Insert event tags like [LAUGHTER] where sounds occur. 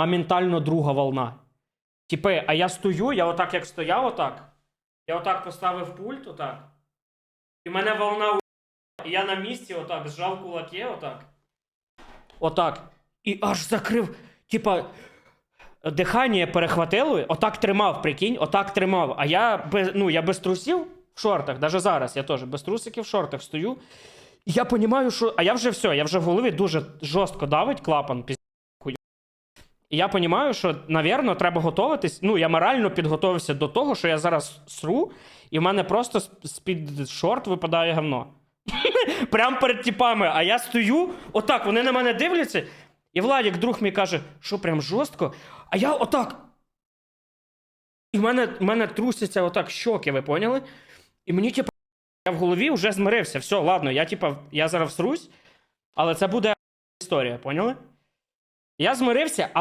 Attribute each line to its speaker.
Speaker 1: моментально друга волна. Типи, а я стою, я отак як стояв, отак. Я отак поставив пульт, отак. І мене волна у... І я на місці отак зжав кулаки, отак. Отак. І аж закрив. Типа, дихання перехватило, отак тримав, прикинь, отак тримав. А я без, ну, я без трусів в шортах, навіть зараз я теж без трусиків в шортах стою. І я розумію, що. А я вже все, я вже в голові дуже жорстко давить клапан. І я розумію, що, навірно, треба готуватись. Ну, я морально підготувався до того, що я зараз сру, і в мене просто з-під шорт випадає говно. [LAUGHS] Прям перед типами. А я стою, отак, вони на мене дивляться. І Владик, друг мій каже, що прям жорстко. А я отак. І в мене, в мене трусяться отак щоки, ви поняли? І мені, типу, я в голові вже змирився. Все, ладно, я, типа, я зараз всрусь, але це буде історія, поняли? Я змирився, а